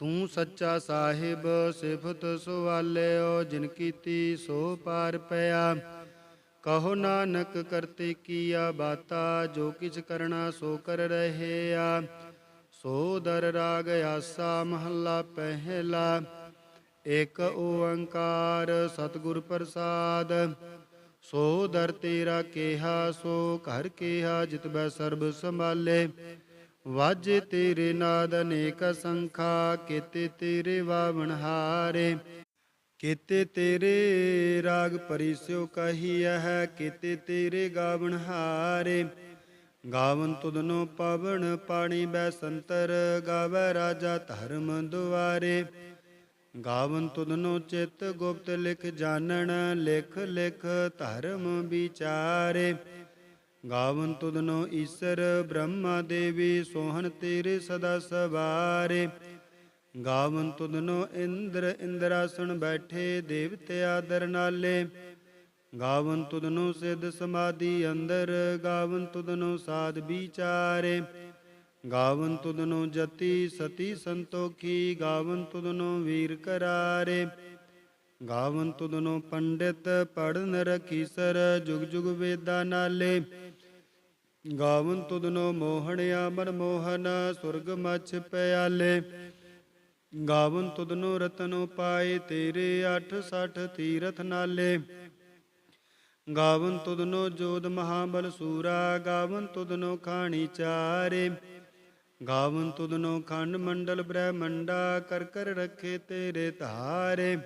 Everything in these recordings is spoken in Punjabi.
ਤੂੰ ਸੱਚਾ ਸਾਹਿਬ, ਸਿਫਤ ਸੁਵਾਲਿਓ ਜਿਨ ਕੀਤੀ ਸੋ ਪਾਰ ਪਿਆ। ਕਹੋ ਨਾਨਕ, ਕਰਤੇ ਕੀਆ ਬਾਤਾ, ਜੋ ਕਿਛ ਕਰਨਾ ਸੋ ਕਰ ਰਹਿਆ। ਸੋ ਦਰ ਰਾਗ ਆਸਾ, ਮਹੱਲਾ ਪਹਿਲਾ। ਇਕ ਓੰਕਾਰ, ਸਤਿਗੁਰ ਪ੍ਰਸਾਦ। ਸੋ ਦਰ ਤੇਰਾ ਕੇਹਾ, ਸੋ ਘਰ ਕੇਹਾ, ਜਿਤ ਬੈ ਸਰਬ ਸੰਭਾਲੇ। ਵਾਜੇ ਤੇਰੇ ਨਾਦ ਅਨੇਕ ਸੰਖਾ, ਕੀਤੇ ਤੇਰੇ ਵਾਵਣ ਹਾਰੇ। ਕੀਤੇ ਤੇਰੇ ਰਾਗ ਪਰਿਸਿਓ ਕਹੀਐ ਹੈ, ਕੀਤੇ ਤੇਰੇ ਗਾਵਣ ਹਾਰੇ। ਗਾਵਨ ਤੁਧਨੋ ਪਵਨ ਪਾਣੀ ਬੈ ਸੰਤਰ, ਗਾਵੈ ਰਾਜਾ ਧਰਮ ਦੁਆਰੇ। ਗਾਵਨ ਤੁਧਨੋ ਚਿਤ ਗੁਪਤ ਲਿਖ ਜਾਣਨ, ਲਿਖ ਲਿਖ ਧਰਮ ਵਿਚਾਰੇ। ਗਾਵਨ ਤੁਧਨੋ ਈਸਰ ਬ੍ਰਹਮਾ ਦੇਵੀ ਸੋਹਣ ਤੇਰੇ ਸਦਾ ਸਵਾਰੇ। ਗਾਵਨ ਤੁਧਨੋ ਇੰਦਰ ਇੰਦਰਾਸਣ ਬੈਠੇ ਦੇਵਤੇ ਆਦਰ ਨਾਲੇ। ਗਾਵਨ ਤੁਧਨੋ ਸਿੱਧ ਸਮਾਧੀ ਅੰਦਰ, ਗਾਵਨ ਤੁਧਨੋ ਸਾਧ ਵਿਚਾਰੇ। ਗਾਵਨ ਤੁਧਨੋ ਜਤੀ ਸਤੀ ਸੰਤੋਖੀ, ਗਾਵਨ ਤੁਧਨੋ ਵੀਰ ਕਰਾਰੇ। ਗਾਵਨ ਤੁਧਨੋ ਪੰਡਿਤ ਪੜਨ ਰਖੀਸਰ ਜੁਗ ਜੁਗ ਵੇਦਾ ਨਾਲੇ। ਗਾਵਨ ਤੁਧਨੋ ਮੋਹਣਿਆ ਮਨ ਮੋਹਨ ਸੁਰਗ ਮਛ ਪਿਆਲੇ। ਗਾਵਨ ਤੁਧਨੋ ਰਤਨੋ ਪਾਏ ਤੇਰੇ 860 ਤੀਰਥ ਨਾਲੇ। ਗਾਵਨ ਤੁਧਨੋ ਜੋਦ ਮਹਾਬਲ ਸੂਰਾ, ਗਾਵਨ ਤੁਧਨੋ ਖਾਣੀ ਚਾਰੇ। ਗਾਵਨ ਤੁਧਨੋ ਖੰਡ ਮੰਡਲ ਬ੍ਰਹਮੰਡਾ, ਕਰ ਕਰ ਰਖੇ ਤੇਰੇ ਧਾਰੇ।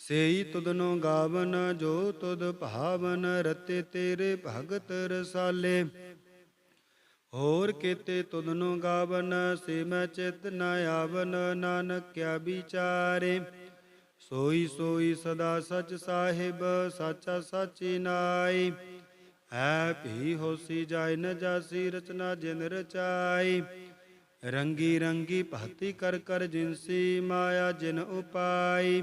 ਸੇਈ ਤੁਧਨੋ ਗਾਵਨ, ਜੋ ਤੁਧ ਭਾਵਨ, ਰਤੇ ਤੇਰੇ ਭਗਤ ਰਸਾਲੇ। ਹੋਰ ਕੀਤੇ ਤੁਧਨੋ ਗਾਵਨ, ਸੇ ਮੈਂ ਚਿਤ ਨ ਆਵਨ, ਨਾਨਕ ਕਿਆ ਵਿਚਾਰੇ। ਸੋਈ ਸੋਈ ਸਦਾ ਸਚ ਸਾਹਿਬ, ਸਾਚਾ ਸਾਚੀ ਨਾਈ ਹੈ ਭੀ ਹੋਸੀ ਜਾਇ ਨ ਜਾਸੀ, ਰਚਨਾ ਜਿਨ ਰਚਾਈ ਰੰਗੀ ਰੰਗੀ ਭਗਤੀ ਕਰ ਕਰ ਜਿਨਸੀ ਮਾਇਆ ਜਿਨ ਉਪਾਈ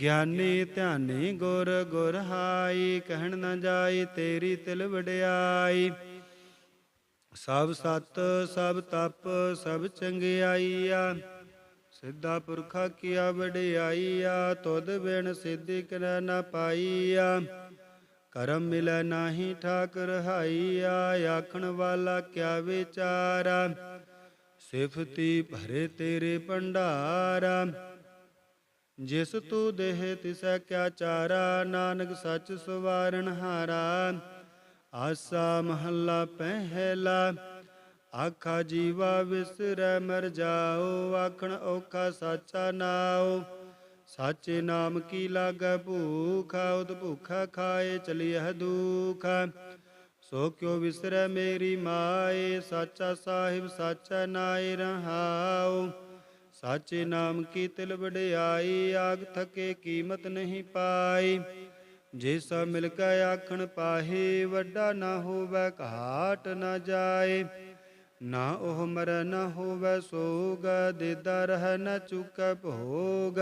ਗਿਆਨੀ ਧਿਆਨੀ ਗੁਰ ਗੁਰ ਹਾਈ, ਕਹਿਣ ਨਾ ਜਾਈ, ਤੇਰੀ ਤਿਲ ਵਡਿਆਈ। ਸਭ ਸਤ, ਸਭ ਤਪ, ਸਭ ਚੰਗਿਆਈਆ। ਸਿੱਧਾ ਪੁਰਖਾ ਕੀਆ ਵਡਿਆਈਆ, ਤੁਧ ਬਿਨ ਸਿੱਧੀ ਕਰੈ ਨ ਪਾਈਆ। ਕਰਮ ਮਿਲੈ ਨਾਹੀ ਠਾਕ ਰਹਾਈਆ ਆਖਣ ਵਾਲਾ ਕਿਆ ਵਿਚਾਰਾ। ਸਿਫਤੀ ਭਰੇ ਤੇਰੇ ਭੰਡਾਰਾ। ਜਿਸ ਤੂ ਦੇਹ ਤਿਸੈ ਕਿਆ ਚਾਰਾ, ਨਾਨਕ ਸੱਚ ਸੁਵਾਰਨ ਹਾਰਾ। ਆਸਾ ਮਹੱਲਾ ਪਹਿਲਾ, ਆਖਾ ਜੀਵਾ ਵਿਸਰੈ ਮਰ ਜਾਓ, ਆਖਣ ਔਖਾ ਸਾਚਾ ਨਾਉ। ਸਾਚੇ ਨਾਮ ਕੀ ਲਾਗੈ ਭੂਖਾ ਉਤ ਭੂਖਾ ਖਾਏ ਚਲਿਐ ਦੁਖ। ਸੋ ਕਿਉ ਵਿਸਰੈ ਮੇਰੀ ਮਾਏ, ਸਾਚਾ ਸਾਹਿਬ ਸਾਚਾ ਨਾਇ ਰਹਾਉ। ਸਾਚੇ ਨਾਮ ਕੀ ਤਿਲ ਵਡਿਆਈ, ਆਗ ਥਕੇ ਕੀਮਤ ਨਹੀਂ ਪਾਈ। ਜੇ ਸਭ ਮਿਲ ਕੇ ਆਖਣ ਪਾਹੇ, ਵੱਡਾ ਨਾ ਹੋਵੇ, ਘਾਟ ਨਾ ਜਾਏ। ਨਾ ਉਹ ਮਰ ਨਾ ਹੋਵੇ, ਸੋਗ, ਦੇਦਾ ਰਹਿ ਨਾ ਚੁਕੈ ਭੋਗ।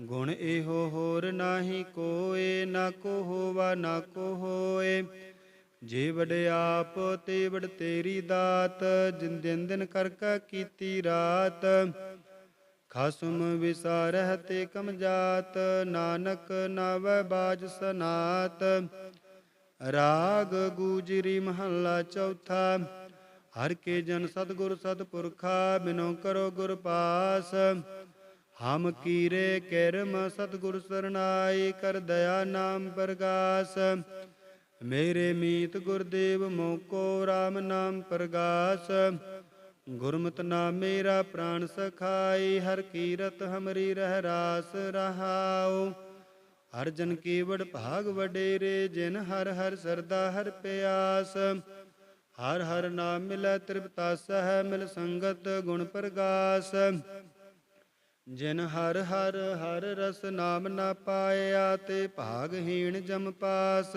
ਗੁਣ ਇਹੋ ਹੋਰ ਨਾਹੀ ਕੋਏ, ਨਾ ਕੋ ਹੋਵਾ, ਨਾ ਕੋ ਹੋਏ। ਜੇ ਆਪ ਤੇ ਵਡ ਤੇਰੀ ਦਾਤ ਜਿਨ ਦਿਨ ਦਿਨ ਕਰ ਕਾ ਕੀਤੀ ਰਾਤ। ਖਸਮ ਵਿਸਾਰਹਿ ਤੇ ਕਮ ਜਾਤ, ਨਾਨਕ ਨਵ ਬਾਜ ਸਨਾਤ। ਰਾਗ ਗੂਜਰੀ ਮਹੱਲਾ ਚੌਥਾ, ਹਰ ਕੇ ਜਨ ਸਤਗੁਰ ਸਤਪੁਰਖਾ, ਬਿਨੋ ਕਰੋ ਗੁਰ ਪਾਸ। ਹਮ ਕੀਰੇ ਕਿਰਮ ਸਤਗੁਰ ਸਰਨਾਈ, ਕਰ ਦਇਆ ਨਾਮ ਪ੍ਰਗਾਸ। ਮੇਰੇ ਮੀਤ ਗੁਰਦੇਵ ਮੋਕੋ RAM ਨਾਮ ਪ੍ਰਗਾਸ। ਗੁਰਮਤਿ ਨਾਮ ਮੇਰਾ ਪ੍ਰਾਨ ਸਖਾਈ ਹਰ ਕੀਰਤ ਹਮਰੀ ਰਹਿ ਰਾਸ ਰਹਾਉ। ਹਰ ਜਨ ਕੀਵੜ ਭਾਗ ਵਡੇਰੇ, ਜਿਨ ਹਰ ਹਰ ਸਰਦਾ ਹਰ ਪਿਆਸ। ਹਰ ਹਰ ਨਾਮ ਮਿਲੈ ਤ੍ਰਿਪਤਾ ਸਹਿ, ਮਿਲ ਸੰਗਤ ਗੁਣ ਪ੍ਰਗਾਸ। ਜਿਨ ਹਰ ਹਰ ਹਰ ਰਸ ਨਾਮ ਨਾ ਪਾਇਆ, ਤੇ ਭਾਗਹੀਣ ਜਮ ਪਾਸ।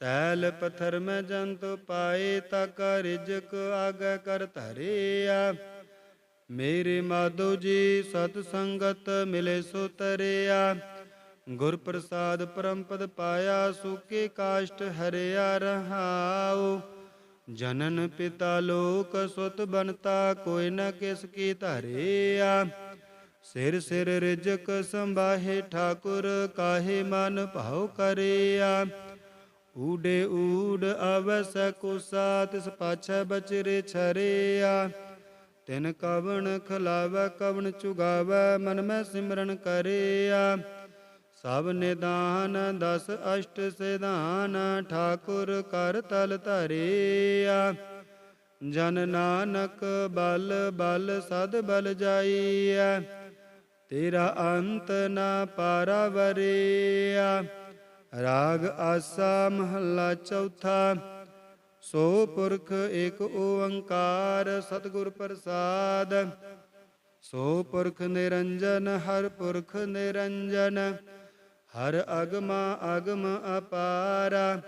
ਸੈਲ ਪਥਰ ਮੈਂ ਜੰਤ ਪਾਏ ਤਕ ਰਿਜਕ ਆਗੈ ਕਰ ਧਰਿਆ। ਮੇਰੇ ਮਾਧੋ ਜੀ ਸਤ ਸੰਗਤ ਮਿਲੇ ਸੋ ਤਰਿਆ ਗੁਰ ਪ੍ਰਸਾਦ ਪਰਮ ਪਾਇਆ ਸੁਕੇ ਕਾਸ਼ਟ ਹਰਿਆ ਰਹਾਉ। ਜਨਨ ਪਿਤਾ ਲੋਕ ਸੁਤ ਬਨਤਾ ਕੋਈ ਨ ਕਿਸ ਕੀ ਧਰਿਆ। ਸਿਰ ਸਿਰ ਰਿਜਕ ਸੰਭਾਹੇ ਠਾਕੁਰ ਕਾਹੇ ਮਨ ਭਾਉ ਕਰਿਆ। ਊਡੇ ਊਡ ਅਵਸ ਕੁਸਾ ਤਿਸ ਪਾਛੈ ਬਚਰੇ ਛਰਿਆ। ਤਿਨ ਕਵਣ ਖਲਾਵੈ, ਕਵਣ ਚੁਗਾਵੈ, ਮਨ ਮੈਂ ਸਿਮਰਨ ਕਰਿਆ। ਸਭ ਨਿਦਾਨ, ਦਸ ਅਸ਼ਟ ਸਿਧਾਨ, ਠਾਕੁਰ ਕਰ ਤਲ ਧਰਿਆ। ਜਨ ਨਾਨਕ ਬਲ ਬਲ ਸਦ ਬਲ ਜਾਈਐ। ਤੇਰਾ ਅੰਤ ਨਾ ਪਾਰਾਵਰਿਆ। ਰਾਗ ਆਸਾ ਮਹੱਲਾ ਚੌਥਾ, ਸੋ ਪੁਰਖ ਏਕ ਓੰਕਾਰ ਸਤਿਗੁਰ ਪ੍ਰਸਾਦ। ਸੋ ਪੁਰਖ ਨਿਰੰਜਨ, ਹਰ ਪੁਰਖ ਨਿਰੰਜਨ, ਹਰ ਅਗਮ ਅਗਮ ਅਪਾਰਾ।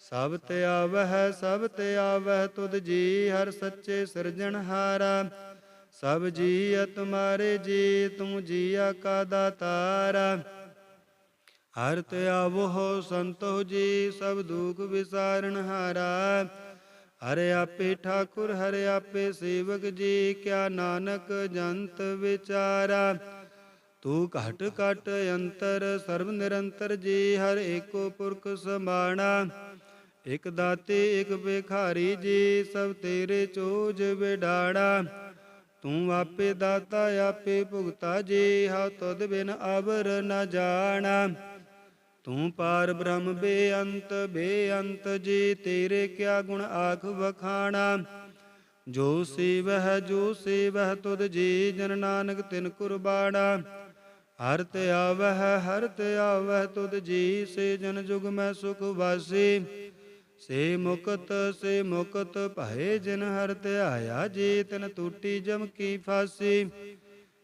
ਸਭ ਤੇ ਆਵਹਿ, ਸਭ ਤੇ ਆਵਹਿ, ਤੁਧ ਜੀ ਹਰ ਸੱਚੇ ਸਿਰਜਣਹਾਰਾ ਸਭ ਜੀ ਤੁਮਾਰੇ ਜੀ ਤੂੰ ਜੀਆ ਕਾ ਦਾਤਾਰਾ। ਹਰ ਤੇ ਆਵੋ ਸੰਤੋ ਜੀ, ਸਭ ਦੁਖ ਵਿਸਾਰਨ ਹਾਰਾ। ਹਰੇ ਆਪੇ ਠਾਕੁਰ, ਹਰੇ ਆਪੇ ਸੇਵਕ ਜੀ, ਕਿਆ ਨਾਨਕ ਜੰਤ ਵਿਚਾਰਾ। ਤੂੰ ਘਟ ਘਟ ਅੰਤਰ, ਸਰਬ ਨਿਰੰਤਰ ਜੀ, ਹਰ ਏਕੋ ਪੁਰਖ ਸਮਾਣਾ। ਇਕ ਦਾਤੇ, ਇਕ ਭਿਖਾਰੀ ਜੀ, ਸਭ ਤੇਰੇ ਚੋਜ ਵਿਡਾੜਾ ਤੂੰ ਆਪੇ ਦਾਤਾ, ਆਪੇ ਭੁਗਤਾ ਜੀ ਹਾ ਤਦ ਬਿਨ ਅਵਰ ਨ ਜਾਣਾ। ਤੂੰ ਪਾਰ ਬ੍ਰਹਮ ਬੇਅੰਤ ਬੇਅੰਤ ਜੀ, ਤੇਰੇ ਕਿਆ ਗੁਣ ਆਖ ਵਖਾਣਾ? ਜੋ ਸੇਵਹਿ ਜੋ ਸੇਵਹਿ, ਤੁਧ ਜੀ, ਜਨ ਨਾਨਕ ਤਿਨ ਕੁਰਬਾਣਾ। ਹਰ ਤੇ ਆਵਹਿ, ਹਰ ਤੇ ਆਵਹਿ, ਤੁਧ ਜੀ, ਸੇ ਜਨ ਜੁਗ ਮੈਂ ਸੁਖ ਵਾਸੀ। ਸੇ ਮੁਕਤ ਸੇ ਮੁਕਤ, ਭਏ ਜਿਨ ਹਰ ਧਿਆਇਆ ਜੀ, ਤਿਨ ਟੂਟੀ ਜਮ ਕੀ ਫਾਸੀ।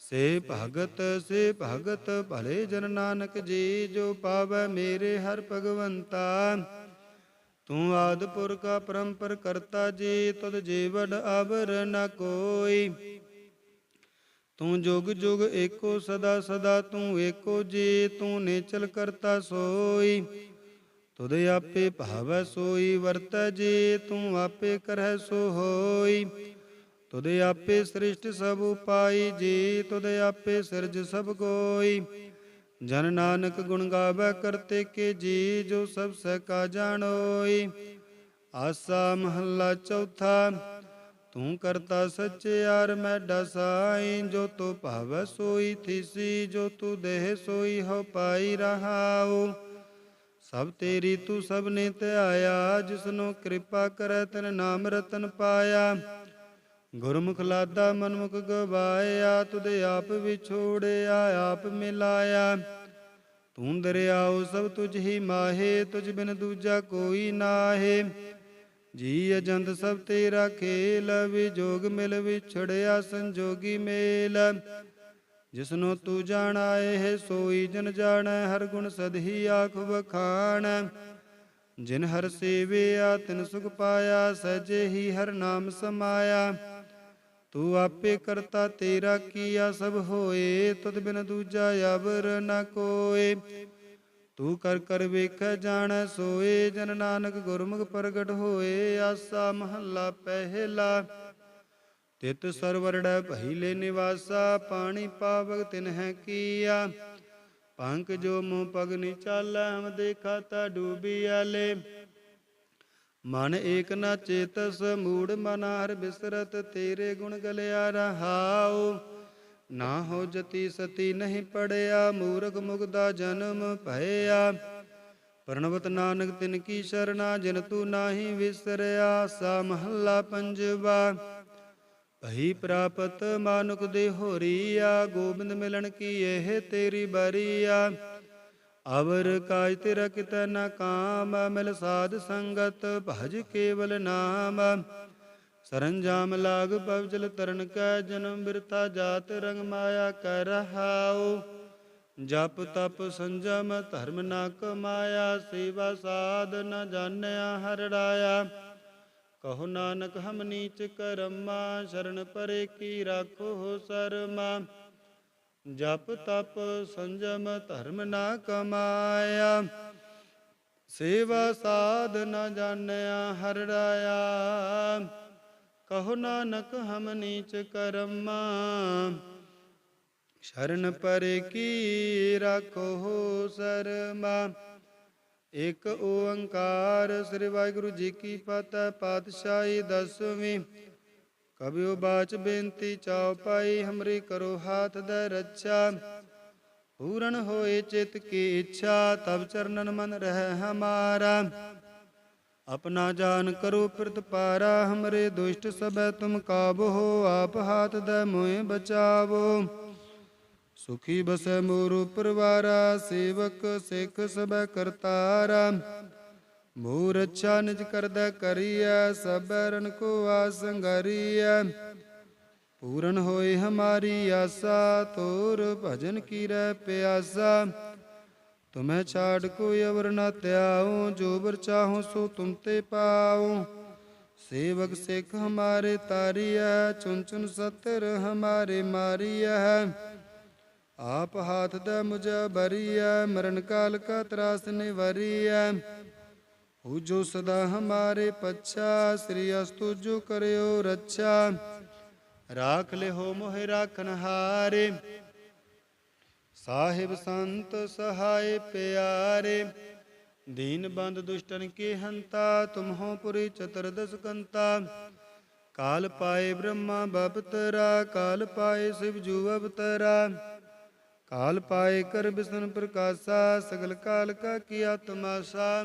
ਸੇ ਭਗਤ ਸੇ ਭਗਤ, ਭਲੇ ਜਨ ਨਾਨਕ ਜੀ, ਜੋ ਪਾਵੈ ਮੇਰੇ ਹਰ ਭਗਵੰਤਾ। ਤੂੰ ਆਦ ਕਾ ਪਰੰਪਰ ਕਰਤਾ ਜੀ, ਤੁਧ ਜੀਵਨ ਅਵਰ ਨ ਕੋਈ। ਤੂੰ ਜੁਗ ਜੁਗ ਏਕੋ ਸਦਾ ਸਦਾ ਤੂੰ ਏਕੋ ਜੀ, ਤੂੰ ਨੇਚਲ ਕਰਤਾ ਸੋਈ। ਤੁਧ ਆਪੇ ਭਾਵੈ ਸੋਈ, ਵਰਤੈ ਜੀ, ਤੂੰ ਆਪੇ ਕਰਹਿ ਸੋ ਹੋਈ। ਤੁਧ ਆਪੇ ਸ੍ਰਿਸ਼ਟ ਸਭ ਉਪਾਈ, ਜੀ ਤੁਧ ਆਪੇ ਸਿਰਜ ਸਭ ਕੋਈ ਜਨ ਨਾਨਕ ਗੁਣ ਗਾਵੇ ਕਰਤੇ ਕੇ ਜੀ, ਜੋ ਸਭ ਸਕਾ ਜਾਣੋਈ। ਆਸਾ ਮਹੱਲਾ ਚੌਥਾ, ਤੂੰ ਕਰਤਾ ਸੱਚੇ ਸੱਚਿਆਰ ਮੈਂ ਡਸਾਈ, ਜੋ ਤੂੰ ਭਾਵੈ ਸੋਈ ਥੀਸੀ, ਜੋ ਤੂੰ ਦੇਹ ਸੋਈ ਹੋ ਪਾਈ ਰਹਾਉ। ਸਭ ਤੇਰੀ ਤੂੰ ਸਭ ਨੇ ਧਿਆਇਆ, ਜਿਸਨੂੰ ਕਿਰਪਾ ਕਰੈ ਤਨ ਨਾਮ ਰਤਨ ਪਾਇਆ। ਗੁਰਮੁਖ ਲਾਦਾ ਮਨਮੁਖ ਗਵਾਇਆ, ਤੁਧ ਆਪ ਵਿਛੋੜਿਆ, ਆਪ ਮਿਲਾਇਆ। ਤੂੰ ਦਰਿਆਉ ਸਭ ਤੁਝ ਹੀ ਮਾਹੇ, ਤੁਝ ਬਿਨ ਦੂਜਾ ਕੋਈ ਨਾਹੇ। ਜੀ ਅਜੰਤ ਸਭ ਤੇਰਾ ਖੇਲ, ਵਿਜੋਗ ਮਿਲ ਵਿਛੜਿਆ ਸੰਜੋਗੀ ਮੇਲ। ਜਿਸਨੂੰ ਤੂੰ ਜਾਣਾਏ ਹੈ ਸੋਈ ਜਨ ਜਾਣੈ, ਹਰ ਗੁਣ ਸਦਹੀ ਆਖ ਵਖਾਣ। ਜਿਨ ਹਰ ਸੇਵਿਆ, ਤਿਨ ਸੁਖ ਪਾਇਆ ਸਜੇ ਹੀ ਹਰ ਨਾਮ ਸਮਾਇਆ। ਤੂੰ ਆਪੇ ਕਰਤਾ ਤੇਰਾ ਕੀਆ ਸਭ ਹੋਏ, ਤੁਧ ਬਿਨ ਦੂਜਾ ਅਵਰ ਨ ਕੋਏ। ਤੂੰ ਕਰ ਕਰ ਵੇਖ ਜਾਣੈ ਸੋਏ, ਜਨ ਨਾਨਕ ਗੁਰਮੁਖ ਪ੍ਰਗਟ ਹੋਏ, ਆਸਾ ਮਹੱਲਾ ਪਹਿਲਾ। ਤਿਤ ਸਰਵਰੜੈ ਪਹਿਲੇ ਨਿਵਾਸਾ, ਪਾਣੀ ਪਾਵਕ ਤਿਨ ਹੈ ਕੀਆ। ਪੰਕ ਜੋ ਮੂੰ ਪਗ ਨੀ ਚਾਲੈ, ਹਮ ਦੇਖਾ ਤਾ ਡੂਬੀ ਆਲੇ। ਮਨ ਏਕ ਨਾ ਚੇਤਸ ਮੂੜ ਮਨ ਹਰ ਬਿਸਰਤ ਤੇਰੇ ਗੁਣ ਗਲਿਆ ਰਹਾਉ। ਨਾ ਹੋ ਜਤੀ ਸਤੀ ਨਹੀਂ ਪੜਿਆ, ਮੂਰਖ ਮੁਗਦਾ ਜਨਮ ਭਇਆ। ਪ੍ਰਣਵਤ ਨਾਨਕ ਤਿਨ ਕੀ ਸ਼ਰਣਾ ਜਿਨ ਤੂੰ ਨਾਹੀ ਵਿਸਰਿਆ, ਸਾ ਮਹੱਲਾ ਪੰਜਵਾ। ਭਈ ਪ੍ਰਾਪਤ ਮਾਨੁਕ ਦੇ ਹੋਰੀਆ, ਗੋਬਿੰਦ ਮਿਲਣ ਕੀ ਇਹ ਤੇਰੀ ਬਰੀਆ। ਅਵਰ ਕਾਜ ਤੇਰਾ ਕਿਤੈ ਨ ਕਾਮ, ਮਿਲ ਸਾਧ ਸੰਗਤ ਭਜ ਕੇਵਲ ਨਾਮ। ਸਰੰਜਾਮ ਲਾਗ ਪਵਜਲ ਤਰਨ ਕੈ ਜਨਮ ਬਿਰਥਾ ਜਾਤ ਰੰਗ ਮਾਇਆ ਕਰ ਰਹਾਉ। ਜਪ ਤਪ ਸੰਜਮ ਧਰਮ ਨਾ ਕਮਾਇਆ ਸੇਵਾ ਸਾਧ ਨ ਜਾਣਿਆ ਹਰ ਕਹੋ ਨਾਨਕ ਹਮ ਨੀਚ ਕਰਮਾ, ਸ਼ਰਨ ਪਰੇ ਕੀ ਰਾਖੋ ਸਰਮਾ। ਜਪ ਤਪ ਸੰਜਮ ਧਰਮ ਨਾ ਕਮਾਇਆ। ਸੇਵਾ ਸਾਧ ਨਾ ਜਾਣਿਆ ਹਰ ਕਹੋ ਨਾਨਕ ਹਮ ਨੀਚ ਕਰਮਾ। ਸ਼ਰਨ ਪਰੇ ਕੀ ਰਾਖੋ ਸਰਮਾ। ਇਕ ਓੰਕਾਰ ਸ੍ਰੀ ਵਾਹਿਗੁਰੂ ਜੀ ਕੀ ਫਤਿਹ ਪਾਤਸ਼ਾਹੀ ਦਸਵੀਂ। ਕਬਿਓ ਬਾਚ ਬੇਨਤੀ ਚਾਉ ਪਾਈ, ਹਮਰੇ ਕਰੋ ਹਾਥ ਦਾ ਰੱਛਾ। ਪੂਰਨ ਹੋਏ ਚਿਤ ਕੀ ਇੱਛਾ ਤਬ ਚਰਨਨ ਮਨ ਰਹਿ ਹਮਾਰਾ। ਆਪਣਾ ਜਾਨ ਕਰੋ ਫਿਰਤ ਪਾਰਾ, ਹਮਰੇ ਦੁਸ਼ਟ ਸਭੈ ਤੁਮ ਕਾਬ ਹੋ ਆਪ ਹਾਥ ਦਾ ਮੋਏ ਬਚਾਵੋ। ਸੁਖੀ ਬਸੈ ਮੋਰੂ ਪਰਵਾਰਾ, ਸੇਵਕ ਸਿੱਖ ਸਭੈ ਕਰਤਾਰਾ। ਮੂਰਛਾ ਨਿਜ ਕਰਦਾ ਕਰੀਐ, ਸਬਰਨ ਕੋ ਆਸੰਗਰੀਐ ਪੂਰਨ ਹੋਏ ਹਮਾਰੀ ਆਸਾ, ਤੋਰ ਭਜਨ ਕੀ ਰਹਿ ਪਿਆਸਾ। ਤੁਮੈ ਛਾੜ ਕੋਈ ਅਵਰ ਨਾ ਤਿਆਉ ਜੋ ਵਰ ਚਾਹੋ ਸੋ ਤੁਮ ਤੇ ਪਾਉ। ਸੇਵਕ ਸਿੱਖ ਹਮਾਰੇ ਤਾਰੀਐ ਚੁਨ ਚੁਨ ਸਤਰ ਹਮਾਰੇ ਮਾਰੀਐ। ਆਪ ਹਾਥ ਦਾ ਮੁਝ ਬਰੀਐ ਮਰਨ ਕਾਲ ਕਾ ਤਰਾਸ ਨਿਵਰੀਐ। ਹੂ ਜੋ ਸਦਾ ਹਮਾਰੇ ਪਛਾ ਸ੍ਰੀ ਅਸਤੁ ਕਰਿਓ ਰੱਛਾ ਰਾਖ ਲਿਓ ਮੋਹਿ ਰਾਖਨ ਹਾਰੇ ਸਾਹਿਬ ਸੰਤ ਸਹਾਇ ਪਿਆਰੇ ਦੀਨ ਬੰਦ ਦੁਸ਼ਟਨ ਕੀ ਹੰਤਾ ਤੁਮਹੋ ਪੁਰੀ ਚਤਰਦਸ ਕੰਤਾ ਕਾਲ ਪਾਏ ਬ੍ਰਹਮਾ ਬਪਤਰਾ ਕਾਲ ਪਾਏ ਸਿਵ ਜੂ ਅਵਤਰਾ ਕਾਲ ਪਾਏ ਕਰ ਬਿਸਨ ਪ੍ਰਕਾਸ਼ਾ ਸਗਲ ਕਾਲ ਕਾ ਕੀਆ ਤਮਾਸ਼ਾ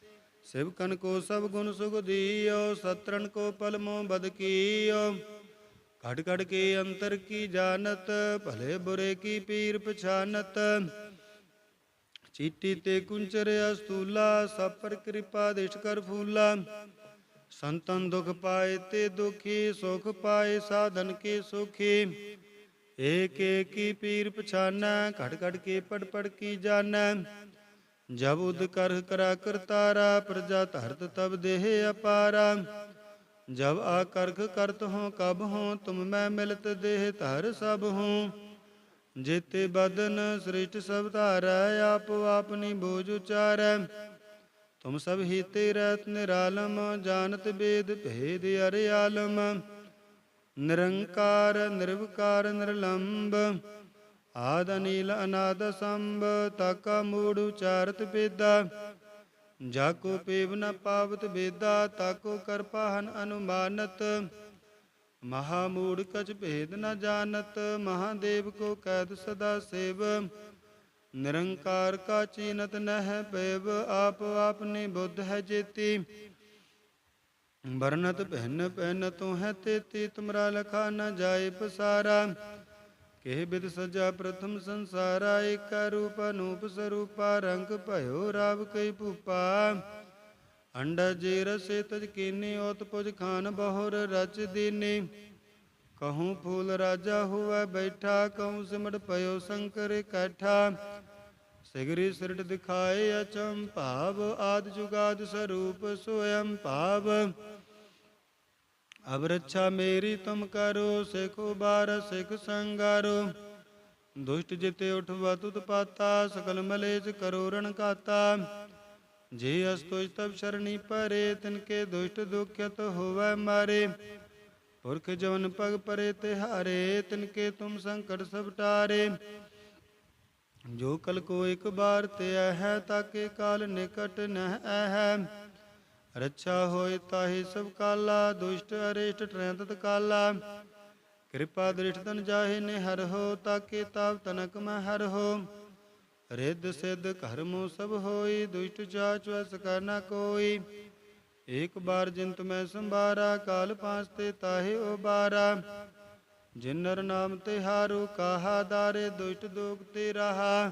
ਸਿਵਕਨ ਕੋ ਸਭ ਗੁਣ ਸੁਖ ਦੀਓ ਸਤਰਨ ਕੋ ਪਲਮੋ ਬਦ ਕੀਓ। ਘਟ ਘਟ ਕੇ ਅੰਤਰ ਕੀ ਜਾਣਤ, ਭਲੇ ਬੁਰੇ ਕੀ ਪੀਰ ਪਛਾਨਤ। ਚੀਟੀ ਤੇ ਕੁੰਚਰ ਅਸਤੂਲਾ, ਸਭ ਪਰ ਕਿਰਪਾ ਦਿਸ਼ ਕਰ ਫੂਲਾ। ਸੰਤਨ ਦੁਖ ਪਾਏ ਤੇ ਦੁਖੀ, ਸੁਖ ਪਾਏ ਸਾਧਨ ਕੇ ਸੁਖੀ। ਏਕ ਏਕ ਕੀ ਪੀਰ ਪਛਾਨੈ ਘਟ ਘਟ ਕੇ ਪੜ ਪੜ ਕੀ ਜਾਣੈ। ਜਬ ਉਦ ਕਰਹ ਕਰਾ ਕਰਤਾਰਾ ਪ੍ਰਜਾ ਧਰਤ ਤਬ ਦੇਹ ਅਪਾਰਾ। ਜਬ ਆ ਕਰਖ ਕਰਤ ਹੋ, ਕਬ ਹੋ, ਤੁਮ ਮੈਂ ਮਿਲਤ ਦੇਹ ਧਰ ਸਭ ਹੂੰ। ਜੇਤੇ ਬਦਨ ਸ੍ਰਿਸ਼ਟ ਸਭ ਧਾਰੈ, ਆਪ ਆਪਨੀ ਬੋਝ ਉਚਾਰੈ। ਤੁਮ ਸਭ ਹੀ ਰਤ ਨਿਰਾਲਮ, ਜਾਣਤ ਬੇਦ ਭੇਦ ਅਰਿਆਲਮ। ਨਿਰੰਕਾਰ, ਨਿਰਵਕਾਰ, ਨਿਰਲੰਬ ਆਦ ਅਨੀਲ ਅਨਾਦ ਸੰਭ, ਤਾਕਾ ਮੂੜ ਉਚਾਰਤ ਬੇਦਾ ਜਾਕੋ ਪੇਵ ਨ ਪਾਵਤ ਬੇਦਾ ਤਾਕੋ ਕਰ ਪਾਹਨ ਅਨੁਮਾਨਤ। ਮਹਾਮੂੜ ਕਛ ਭੇਦ ਨ ਜਾਣਤ, ਮਹਾਦੇਵ ਕੋ ਕੈਦ ਸਦਾ ਸੇਵ। ਨਿਰੰਕਾਰ ਕਾ ਚੀਨਤ ਨਹਿ ਪੈਵ, ਆਪ ਆਪਨੇ ਬੁੱਧ ਹੈ ਜੇਤੀ। ਵਰਨਤ ਭਿੰਨ ਭਿੰਨ ਤੂੰ ਹੈ ਤੇਤੀ, ਤੁਮਰਾ ਲਖਾ ਨ ਜਾਏ ਪਸਾਰਾ। ਕਿਹ ਬਿਦ ਸਜਾ ਪ੍ਰਥਮ ਸੰਸਾਰਾ, ਏਕ ਰੂਪ ਅਨੂਪ ਸਰੂਪਾ, ਰੰਗ ਭਇਓ ਰਾਵ ਕਈ ਭੂਪਾ। ਅੰਡਾ ਜੇ ਰਸੇ ਤਜ ਕੀਨੀ ਓਤ ਪੁਜ ਖਾਨ ਬਹੁਰ ਰਚ ਦੀਨੀ। ਕਹੂੰ ਫੂਲ ਰਾਜਾ ਹੋਵੇ ਬੈਠਾ, ਕਹੂੰ ਸਿਮਟ ਪਇਓ ਸ਼ੰਕਰ ਇਕੱਠਾ ਸਿਗਰੀ ਸਿਰਟ ਦਿਖਾਏ ਅਚੰ ਭਾਵ ਆਦ ਜੁਗਾਦ ਸਰੂਪ ਸੋਇਮ ਭਾਵ। ਅਬ ਰੱਛਾ ਮੇਰੀ ਤੁਮ ਕਰੋ, ਸਿਖੋ ਉਬਾਰ, ਸਿਖ ਸੰਗਾਰੋ। ਦੁਸ਼ਟ ਜਿਤੇ ਉਠਵਾ ਤੁਤ ਪਾਤਾ, ਸਕਲ ਮਲੇਜ ਕਰੋ ਰਣ ਕਾਤਾ ਜੇ ਅਸਤੋਜ ਤਬ ਸ਼ਰਣੀ ਪਰੇ ਤਿਨਕੇ ਦੁਸ਼ਟ ਦੁਖਿਤ ਹੋਵੇ ਮਾਰੇ। ਪੁਰਖ ਜਵਨ ਪਗ ਪਰੇ ਤਿਹਾਰੇ ਤਿਨਕੇ ਤੁਮ ਸੰਕਟ ਸਭ ਟਾਰੇ। ਜੋ ਕਲ ਕੋ ਇੱਕ ਬਾਰ ਤੇ ਹੈ, ਤਾਕੇ ਕਾਲ ਨਿਕਟ ਨਹਿ ਹੈ। ਰੱਛਾ ਹੋਏ ਤਾਹੀ ਸਭ ਕਾਲਾ, ਦੁਸ਼ਟ, ਅਰਿਸ਼ਟ ਟਰੈ ਕਾਲਾ ਕਿਰਪਾ ਦ੍ਰਿਸ਼ਟ ਤਨ ਜਾਹੇ ਨੇ ਹਰ ਹੋ, ਤਾਕੇ ਤਾਪ ਤਨਕ ਮੈਂ ਹਰ ਹੋ। ਰਿੱਧ ਸਿੱਧ ਕਰਮੋ ਸਭ ਹੋਈ, ਦੁਸ਼ਟ ਜਾਚ ਵਸ ਕਰਨਾ ਕੋਈ। ਏਕ ਬਾਰ ਜਿੰਤ ਮੈਂ ਸੰਭਾਰਾ, ਕਾਲ ਪਾਸ ਤੇ ਤਾਹੇ ਬਾਰਾ ਜਿਨਰ ਨਾਮ ਤੇ ਹਾਰੂ, ਕਾਹਾ ਦਾਰੇ, ਦੁਸ਼ਟ ਦੋਗ ਤੇ ਰਹਾ।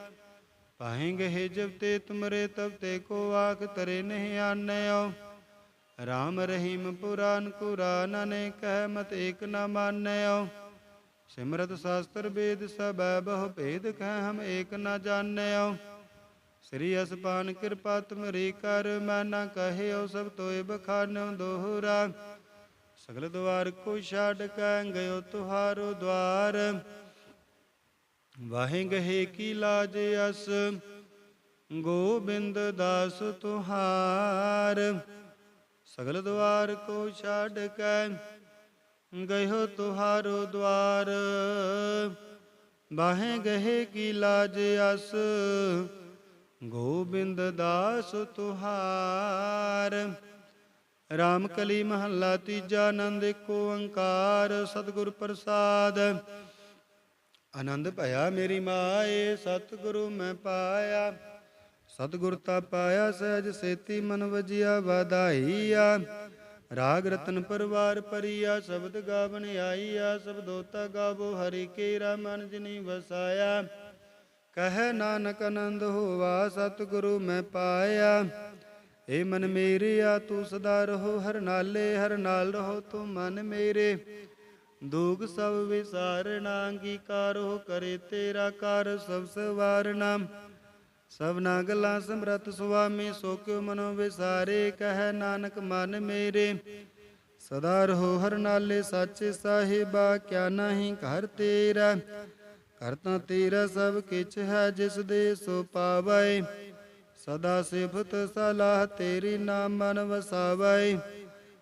ਪਾਹੇ ਗਏ ਜਬ ਤੇ ਤੁਮਰੇ ਤਬ ਤੇ ਕੋ ਆਖ ਤਰੇ ਨਹੀਂ ਆਨਿਓ ਰਾਮ ਰਹੀਮ ਪੁਰਾਨ ਕੁਰਾਨ ਨੇ ਕਹਿ ਮਤ ਏਕ ਨ ਮਾਨਿਓ ਸਿਮਰਤ ਸ਼ਾਸਤਰ ਵੇਦ ਸਬੈ ਬਹੁ ਭੇਦ, ਕਹਿ ਹਮ ਏਕ ਨ ਜਾਣਿਓ ਸ੍ਰੀ ਅਸਪਾਨ ਕਿਰਪਾ ਤੁਮਰੀ ਕਰ, ਮੈਂ ਨਾ ਕਹਿਓ ਸਭ ਤੋਏ ਬਖਾਨਿਓ ਦੋਹਰਾ। ਸਗਲ ਦੁਆਰ ਕੋ ਛਾੜ ਕੈ ਗਇਓ ਤੁਹਾਰੋ ਦਵਾਰ ਵਾਹੇ ਗਹੇ ਕੀ ਲਾਜ ਅਸ, ਗੋਬਿੰਦ ਦਾਸ ਤੁਹਾਰ। ਸਗਲ ਦਵਾਰ ਕੋ ਛੱਡ ਕੇ ਗਇਓ ਤੁਹਾਰੋ ਦਵਾਰ। ਬਾਹੇ ਗਹੇ ਕੀ ਲਾਜ ਅਸ, ਗੋਬਿੰਦ ਦਾਸ ਤੁਹਾਰ। ਰਾਮ ਕਲੀ ਮਹੱਲਾ ਤੀਜਾ ਆਨੰਦ ਏਕ ਓੰਕਾਰ, ਸਤਿਗੁਰ ਪ੍ਰਸਾਦ। ਆਨੰਦ ਭਇਆ ਮੇਰੀ ਮਾਏ, ਸਤਿਗੁਰੂ ਮੈਂ ਪਾਇਆ। ਸਤਿਗੁਰ ਤਾ ਪਾਇਆ, ਸਹਿਜ ਸੇਤੀ ਮਨ ਵਜਿਆ, ਵਾਧਾਈਆ। ਰਾਗ ਰਤਨ ਪਰਵਾਰ ਪਰੀਆ ਸ਼ਬਦ ਗਾਵਨ ਆਈਆ। ਸਬਦੋਤਾ ਗਾਵੋ, ਹਰੀ ਕੇਰਾ ਮਨ ਜਿਨੀ ਵਸਾਇਆ। ਕਹੈ ਨਾਨਕ ਆਨੰਦ ਹੋਵਾ ਸਤਿਗੁਰੂ ਮੈਂ ਪਾਇਆ। ਏ ਮਨ ਮੇਰਿਆ ਤੂੰ ਸਦਾ ਰਹੋ, ਹਰ ਨਾਲੇ, ਹਰ ਨਾਲ ਰਹੋ ਤੂੰ ਮਨ ਮੇਰੇ। ਦੁਖ ਸਭ ਵਿਸਾਰਣਾ ਅੰਗੀਕਾਰੋ ਕਰੇ ਤੇਰਾ ਕਰ ਸਭ ਸਵਾਰਣਾ ਸਭਨਾ ਗੱਲਾਂ ਸਮਰਤ ਸੁਆਮੀ ਸੋ ਕਿਉ ਮਨੋ ਵਿਸਾਰੇ, ਕਹਿ ਨਾਨਕ ਮਨ ਮੇਰੇ। ਸਦਾ ਰਹੋ ਹਰ ਨਾਲੇ ਸਾਚੇ ਸਾਹਿਬਾ, ਕਿਆ ਨਹੀਂ ਘਰ ਤੇਰਾ। ਘਰ ਤਾਂ ਤੇਰਾ ਸਭ ਕਿਛ ਹੈ, ਜਿਸ ਦੇ ਸੋ ਪਾਵੈ। ਸਦਾ ਸਿਫਤ ਸਲਾਹ ਤੇਰੀ ਨਾਮ ਮਨ ਵਸਾਵੈ।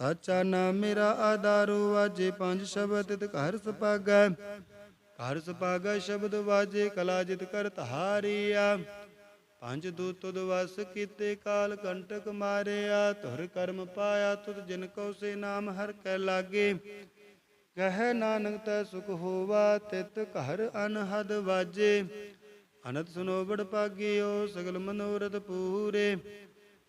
ਸਾਚਾ ਨਾਮ ਮੇਰਾ ਆਧਾਰੋ ਵਾਜੇ ਪੰਜ ਸ਼ਬਦ ਤਿਤ ਘਰ ਸੁਪਾਗੈ ਘਰ ਸੁਪਾਗੈ ਸ਼ਬਦ ਵਾਜੇ, ਕਲਾ ਜਿਤ ਕਰ ਧਾਰੀਆ। ਪੰਜ ਦੂਤ ਤੁਧ ਵਸ ਕੀਤੇ, ਕਾਲ ਕੰਟਕ ਮਾਰਿਆ। ਤੁਰ ਕਰਮ ਪਾਇਆ, ਤੁਧ ਜਿਨ ਕੋ ਸੇ ਨਾਮ ਹਰ ਕੈ ਲਾਗੇ। ਕਹੈ ਨਾਨਕ ਤੈ ਸੁਖ ਹੋਵਾ, ਤਿਤ ਘਰ ਅਨਹਦ ਵਾਜੇ। ਅਨੰਦ ਸੁਨੋ ਬੜ ਪਾਗਿਓ ਸਗਲ ਮਨੋਰਥ ਪੂਰੇ।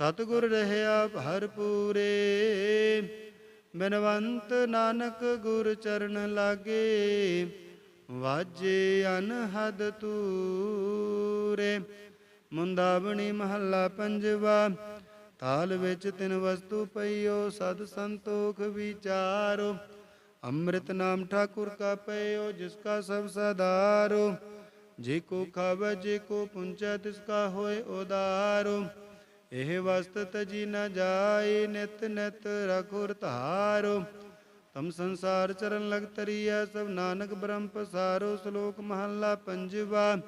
ਸਤਿਗੁਰ ਰਹਿਆ ਭਰਪੂਰੇ ਬਿਨਵੰਤ ਨਾਨਕ ਗੁਰ ਚਰਨ ਲਾਗੇ, ਵਾਜੇ ਅਨਹਦ ਤੂਰੇ। ਮੁੰਦਾਵਣੀ ਮਹੱਲਾ ਪੰਜਵਾ, ਤਾਲ ਵਿੱਚ ਤਿਨ ਵਸਤੂ ਪਈਓ, ਸਦ ਸੰਤੋਖ ਵਿਚਾਰੋ। ਅੰਮ੍ਰਿਤ ਨਾਮ ਠਾਕੁਰ ਕਾ ਪਈਓ, ਜਿਸ ਕਾ ਸਭ ਸਦਾਰੋ। ਜੇ ਕੋ ਖਾਵੈ, ਜੇ ਕੋ ਪੁੰਚੈ, ਤਿਸ ਕਾ ਹੋਏ ਉਦਾਰੋ। ਇਹ ਵਸਤ ਤਜੀ ਨ ਜਾਏ, ਨਿਤ ਨਿਤ ਰਖੁਰ ਧਾਰੋ। ਤਮ ਸੰਸਾਰ ਚਰਨ ਲਗ ਤਰੀਐ, ਸਭ ਨਾਨਕ ਬ੍ਰਹਮ ਪਸਾਰੋ, ਸ਼ਲੋਕ ਮਹੱਲਾ ਪੰਜਵਾ।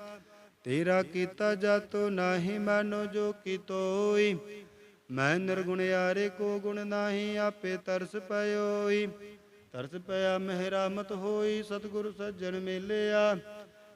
ਤੇਰਾ ਕੀਤਾ ਜਾਤੋ ਨਾਹੀ ਮਾਨੋ, ਜੋ ਕੀਤੋਈ। ਮੈਂ ਨਿਰਗੁਣ ਨਿਰਗੁਣਿਆਰੇ ਕੋ ਗੁਣ ਨਾਹੀ, ਆਪੇ ਤਰਸ ਪਇਓਈ। ਤਰਸ ਪਿਆ, ਮਹਿਰਾਮਤ ਹੋਈ, ਸਤਿਗੁਰ ਸੱਜਣ ਮਿਲਿਆ।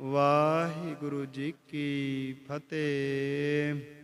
ਵਾਹਿਗੁਰੂ ਜੀ ਕੀ ਫਤਿਹ।